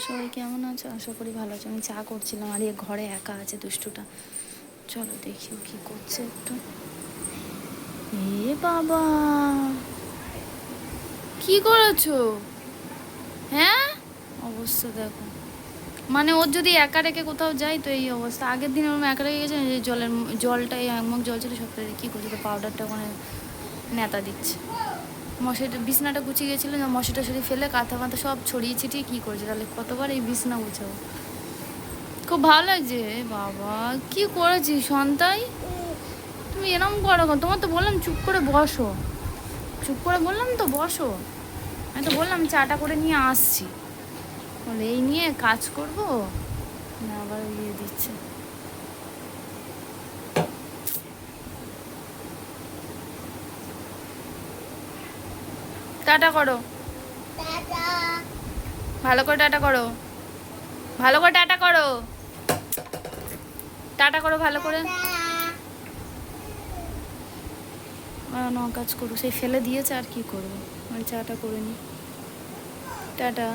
সবাই কেমন আছো? আশা করি ভালো আছো। আমি চা করছিলাম আর এ ঘরে একা আছে দুষ্টুটা। চলো দেখি ও কি করছে একটু। এ বাবা! কি করেছ? হ্যাঁ? অবস্থা দেখো। মানে ওর যদি একা রেখে কোথাও যাই তো এই অবস্থা। আগের দিন ওরকম একা রেখে গেছে যে জলের জলটা এই একমুখ জল ছিল সব ফেলে কী করছে? তো পাউডারটা ওখানে নেতা দিচ্ছে। মশারিটা বিছনাটা গুছিয়ে গেছিল, না মশাটা সরিয়ে ফেলে কাঁথা মাথা সব ছড়িয়ে ছিটিয়ে কী করছে? তাহলে কতবার এই বিছনা গুছাবো? খুব ভালো লাগছে বাবা, কি করেছিস সন্তাই? তুমি এরম করো? তোমার তো বললাম চুপ করে বসো। চুপ করে বললাম তো বসো। আমি তো বললাম চাটা করে নিয়ে আসছি। বলে এই নিয়ে কাজ করব? না, আবার ইয়ে দিচ্ছে। টাটা করো। ভালো করে টাটা করো। ভালো করে টাটা করো। টাটা করো ভালো করে। ন কাজ করো সেই ফেলে দিয়েছে আর কি করব? আমি চাটা করে নি টাটা।